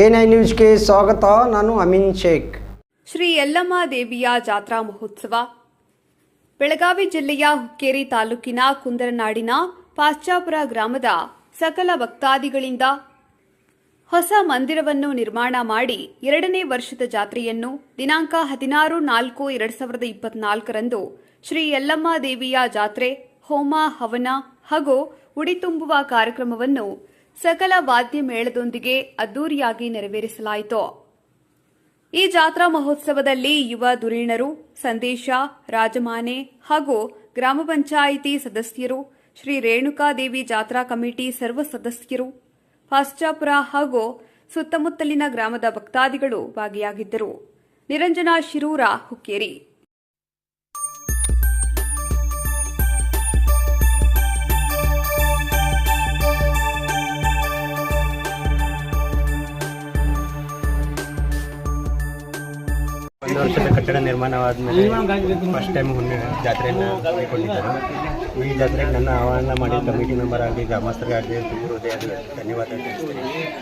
N I ನ್ಯೂಸ್ಗೆ ಸ್ವಾಗತ. ನಾನು ಅಮಿನ್ ಶೇಖ್. ಶ್ರೀ ಯಲ್ಲಮ್ಮ ದೇವಿಯ ಜಾತ್ರಾ ಮಹೋತ್ಸವ. ಬೆಳಗಾವಿ ಜಿಲ್ಲೆಯ ಹುಕ್ಕೇರಿ ತಾಲೂಕಿನ ಕುಂದರನಾಡಿನ ಪಾಶ್ಚಾಪುರ ಗ್ರಾಮದ ಸಕಲ ಭಕ್ತಾದಿಗಳಿಂದ ಹೊಸ ಮಂದಿರವನ್ನು ನಿರ್ಮಾಣ ಮಾಡಿ ಎರಡನೇ ವರ್ಷದ ಜಾತ್ರೆಯನ್ನು ದಿನಾಂಕ ಹದಿನಾರು ನಾಲ್ಕು ಎರಡು ಸಾವಿರದ ಇಪ್ಪತ್ನಾಲ್ಕರಂದು ಶ್ರೀ ಯಲ್ಲಮ್ಮ ದೇವಿಯ ಜಾತ್ರೆ ಹೋಮ, ಹವನ ಹಾಗೂ ಉಡಿ ತುಂಬುವ ಕಾರ್ಯಕ್ರಮವನ್ನು ಸಕಲ ವಾದ್ಯ ಮೇಳದೊಂದಿಗೆ ಅದ್ದೂರಿಯಾಗಿ ನೆರವೇರಿಸಲಾಯಿತು. ಈ ಜಾತ್ರಾ ಮಹೋತ್ಸವದಲ್ಲಿ ಯುವ ಧುರೀಣರು ಸಂದೇಶ, ರಾಜಮಾನೆ ಹಾಗೂ ಗ್ರಾಮ ಪಂಚಾಯಿತಿ ಸದಸ್ಯರು, ಶ್ರೀ ರೇಣುಕಾದೇವಿ ಜಾತ್ರಾ ಕಮಿಟಿ ಸರ್ವ ಸದಸ್ಯರು, ಪಾಶ್ಚಾಪುರ ಹಾಗೂ ಸುತ್ತಮುತ್ತಲಿನ ಗ್ರಾಮದ ಭಕ್ತಾದಿಗಳು ಭಾಗಿಯಾಗಿದ್ದರು. ನಿರಂಜನಾ ಶಿರೂರ ಹುಕ್ಕೇರಿ. ಒಂದು ವರ್ಷದ ಕಟ್ಟಡ ನಿರ್ಮಾಣವಾದ ಮೇಲೆ ಫಸ್ಟ್ ಟೈಮ್ ಹುಣ್ಣಿನ ಜಾತ್ರೆಯನ್ನು ಹಮ್ಮಿಕೊಂಡಿದ್ದಾರೆ. ಈ ಜಾತ್ರೆಗೆ ನನ್ನ ಆಹ್ವಾನ ಮಾಡಿ ಕಮಿಟಿ ಮೆಂಬರ್ ಆಗಲಿ ಗ್ರಾಮಸ್ಥರಿಗಾಗಲಿ ತುಂಬ ಹೃದಯ ಧನ್ಯವಾದ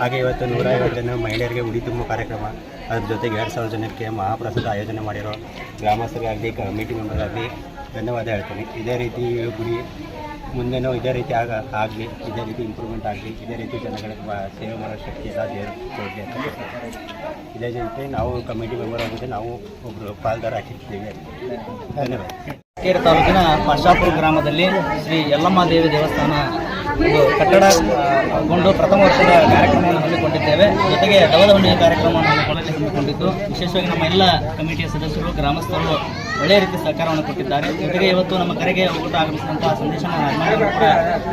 ಹಾಗೆ ಇವತ್ತು ನೂರ ಜನ ಮಹಿಳೆಯರಿಗೆ ಉಡಿ ತುಂಬುವ ಕಾರ್ಯಕ್ರಮ, ಅದ್ರ ಜೊತೆಗೆ ಎರಡು ಸಾವಿರ ಜನಕ್ಕೆ ಮಹಾಪ್ರಸಾದ ಆಯೋಜನೆ ಮಾಡಿರೋ ಗ್ರಾಮಸ್ಥರಿಗಾಗಲಿ ಕಮಿಟಿ ಮೆಂಬರ್ ಆಗಲಿ ಧನ್ಯವಾದ ಹೇಳ್ತೀನಿ. ಇದೇ ರೀತಿ ಗುಡಿ ಮುಂದೆನೂ ಇದೇ ರೀತಿ ಆಗ ಆಗಲಿ, ಇದೇ ರೀತಿ ಇಂಪ್ರೂವ್ಮೆಂಟ್ ಆಗಲಿ, ಇದೇ ರೀತಿ ಜನಗಳಿಗೆ ಸೇವೆ ಮಾಡೋ ಶಕ್ತಿ ಎಲ್ಲ ದೇವರು ಕೊಡಲಿ ಅಂತ. ಇದೇ ಜೊತೆ ನಾವು ಕಮಿಟಿ ಮೆಂಬರ್ ಆಗುತ್ತೆ ನಾವು ಒಬ್ಬರು ಪಾಲ್ದಾರ ಹಾಕಿರ್ತೀವಿ. ಧನ್ಯವಾದ. ಕೇರ ತಾಲೂಕಿನ ಪಾಶಾಪುರ ಗ್ರಾಮದಲ್ಲಿ ಶ್ರೀ ಯಲ್ಲಮ್ಮ ದೇವಿ ದೇವಸ್ಥಾನ ಒಂದು ಕಟ್ಟಡಗೊಂಡು ಪ್ರಥಮ ವರ್ಷದ ಕಾರ್ಯಕ್ರಮವನ್ನು ಹಮ್ಮಿಕೊಂಡಿದ್ದೇವೆ. ಜೊತೆಗೆ ದವದ ಕಾರ್ಯಕ್ರಮವನ್ನು ಹಮ್ಮಿಕೊಳ್ಳಲು ಹಮ್ಮಿಕೊಂಡಿದ್ದು. ವಿಶೇಷವಾಗಿ ನಮ್ಮ ಎಲ್ಲ ಕಮಿಟಿಯ ಸದಸ್ಯರು, ಗ್ರಾಮಸ್ಥರು ಒಳ್ಳೆಯ ರೀತಿ ಸಹಕಾರವನ್ನು ಕೊಟ್ಟಿದ್ದಾರೆ. ಜೊತೆಗೆ ಇವತ್ತು ನಮ್ಮ ಕರೆಗೆ ಊಟ ಆಗಮಿಸಿದಂತಹ ಸಂದೇಶ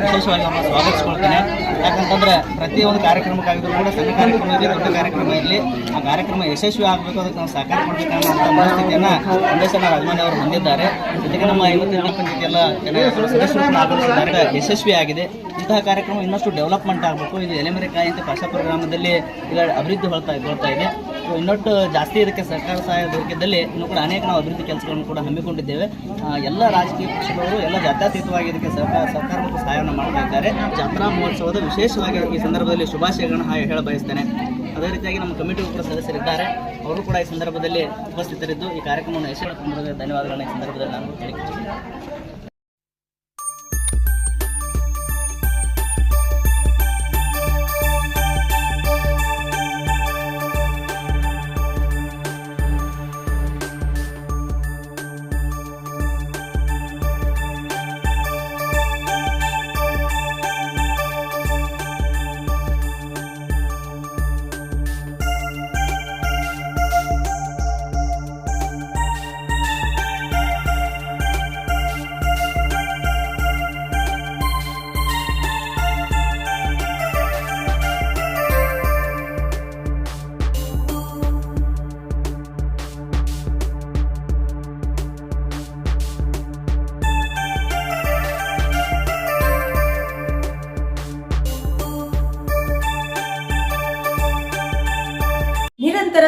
ವಿಶೇಷವಾಗಿ ಅವರನ್ನು ಸ್ವಾಗತಿಸ್ಕೊಳ್ತೇನೆ. ಯಾಕಂತಂದ್ರೆ ಪ್ರತಿಯೊಂದು ಕಾರ್ಯಕ್ರಮಕ್ಕಾಗಿದ್ರು ಕೂಡ ಸಣ್ಣ ಕಾರ್ಯಕ್ರಮ ಇರಲಿ ದೊಡ್ಡ ಕಾರ್ಯಕ್ರಮ ಇರಲಿ. ಆ ಕಾರ್ಯಕ್ರಮ ಯಶಸ್ವಿ ಆಗಬೇಕು, ಅದಕ್ಕೆ ನಾವು ಸಹಕಾರ ಕೊಡಬೇಕನ್ನೋ ಮನಸ್ಥಿತಿಯನ್ನು ಸಂದೇಶನ ರಾಜಮಾನ್ಯ ಅವರು ಹೊಂದಿದ್ದಾರೆ. ಜೊತೆಗೆ ನಮ್ಮ ಪಂಚಾಯತ್ ಎಲ್ಲ ಜನ ಸದಸ್ಯರು ಆಗಿದೆ. ಯಶಸ್ವಿಯಾಗಿದೆ ಇಂತಹ ಕಾರ್ಯಕ್ರಮ ಇನ್ನಷ್ಟು ಡೆವಲಪ್ಮೆಂಟ್ ಆಗಬೇಕು. ಇದು ಎಲೆಮರೆಕಾಯಿ ಅಂತ ಕಾಶಾಪುರ ಗ್ರಾಮದಲ್ಲಿ ಈಗ ಅಭಿವೃದ್ಧಿ ಹೊಳ್ತಾ ಹೊಳ್ತಾ ಇದೆ. ಸೊ ಇನ್ನೊಟ್ಟು ಜಾಸ್ತಿ ಇದಕ್ಕೆ ಸರ್ಕಾರ ಸಹಾಯ ದೊರಕಿದ್ದಲ್ಲಿ ಇನ್ನೂ ಕೂಡ ಅನೇಕ ನಾವು ಅಭಿವೃದ್ಧಿ ಕೆಲಸಗಳನ್ನು ಕೂಡ ಹಮ್ಮಿಕೊಂಡಿದ್ದೇವೆ. ಎಲ್ಲ ರಾಜಕೀಯ ಪಕ್ಷದವರು, ಎಲ್ಲ ಜಾತ್ಯತೀತವಾಗಿ ಇದಕ್ಕೆ ಸರ್ಕಾರ ಸರ್ಕಾರ ಮತ್ತು ಸಹಾಯವನ್ನು ಮಾಡ್ತಾ ಇದ್ದಾರೆ. ಜಾತ್ರಾ ಮಹೋತ್ಸವದ ವಿಶೇಷವಾಗಿ ಈ ಸಂದರ್ಭದಲ್ಲಿ ಶುಭಾಶಯಗಳನ್ನು ಹೇಳ ಬಯಸ್ತೇನೆ ಅದೇ ರೀತಿಯಾಗಿ ನಮ್ಮ ಕಮಿಟಿ ಕೂಡ ಸದಸ್ಯರಿದ್ದಾರೆ. ಅವರು ಕೂಡ ಈ ಸಂದರ್ಭದಲ್ಲಿ ಉಪಸ್ಥಿತರಿದ್ದು ಈ ಕಾರ್ಯಕ್ರಮವನ್ನು ಯಶಸ್ವಿ ಧನ್ಯವಾದಗಳನ್ನು ಈ ಸಂದರ್ಭದಲ್ಲಿ ನಾನು ಹೇಳಿಕೊಳ್ತೀನಿ